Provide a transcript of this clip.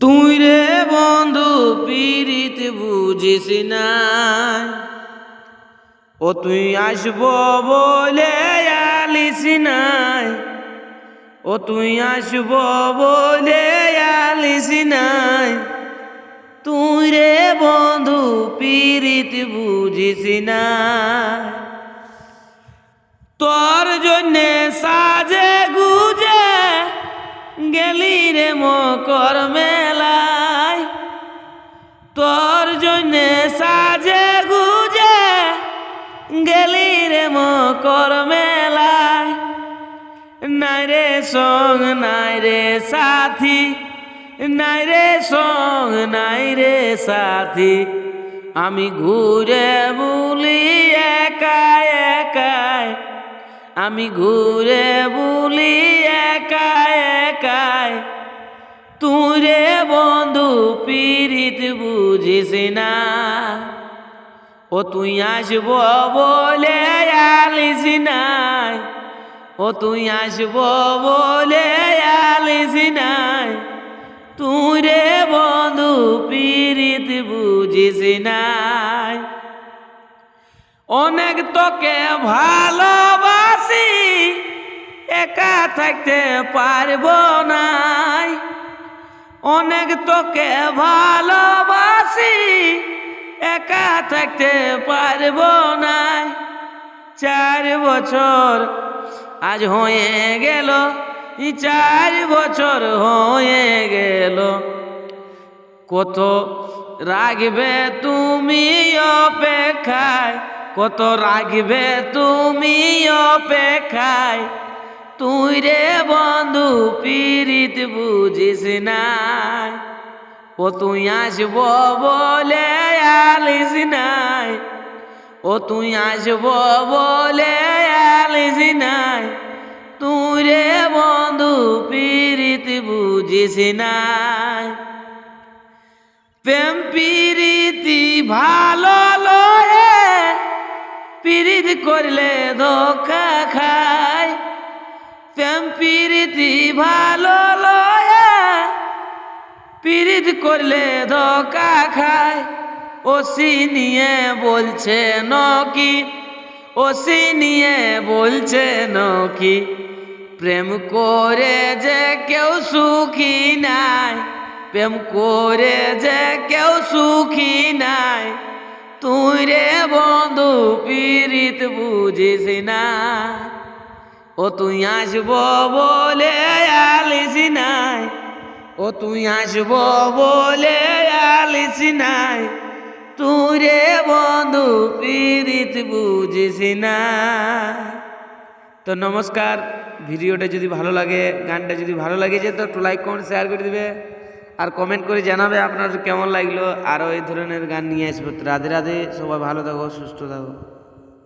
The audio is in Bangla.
তুই রে বন্ধু পীড়িত বুঝিস না ও তুই আসব বলে আলিস নাই। ও তুই আসব বলে আলিস নাই। তুই রে বন্ধু পীড়িত বুঝিস না তোর জন্যে সাজে গুজে গেলি রে মকর মেলায় তোর জন্যে সাজে গুজে গেলি রে মকর মেলায়। নাই রে সং নাই রে সাথী, নাই রে সং নাই রে সাথী। আমি ঘুরে বুলি একাই একাই, আমি ঘুরে বুলি একাই একাই। তুই রে বন্ধু পীড়িত বুঝিস না ও তুই আসব বলে আলিস নাই। ও তুই আসব বলে আলিস নাই। তুই রে বন্ধু পীড়িত বুঝিস নাই। অনেক তোকে ভালোবাসি, একা থাকতে পারব নাই অনেক তোকে ভালোবাসি, একা থাকতে পারব নাই চার বছর আজ হয়ে গেল, চার বছর হয়ে গেল। কত রাগবে তুমি অপেক্ষায়, কত রাগবে তুমি অপেক্ষায়। তুই রে বন্ধু পীড়িত বুঝিস নাই। ও তুই আসব বলে আলিস নাই। ও তুই আসব বলে আলিস নাই। তুই রে বন্ধু পীড়িত বুঝিস নাই। প্রেম প্রীতি ভালো লয়ে, পীড়িত করলে ধোকা খায়। প্রীতি ভালো লয়ে। পীড়িত করলে ধোকা খায়। ওসি নিয়ে বলছে নকি। ওসি নিয়ে বলছে নকি। প্রেম করে যে কেউ সুখী নাই। প্রেম করে যে কেউ সুখী নাই। তুই রে বন্ধু পীড়িত বুঝিস না। ও তুই আসব বলে আলিস নাই। ও তুই আসব বলে আলিস নাই। তুই রে বন্ধু পীড়িত বুঝিস না। তো নমস্কার, ভিডিওটা যদি ভালো লাগে, গানটা যদি ভালো লাগে যে, তো একটু লাইক কমেন্ট শেয়ার করে দিবে। আর কমেন্ট করে জানাবে আপনার কেমন লাগল। আরও এই ধরনের গান নিয়ে আসব। রাধে রাধে, সবাই ভালো থাকো, সুস্থ থাকো।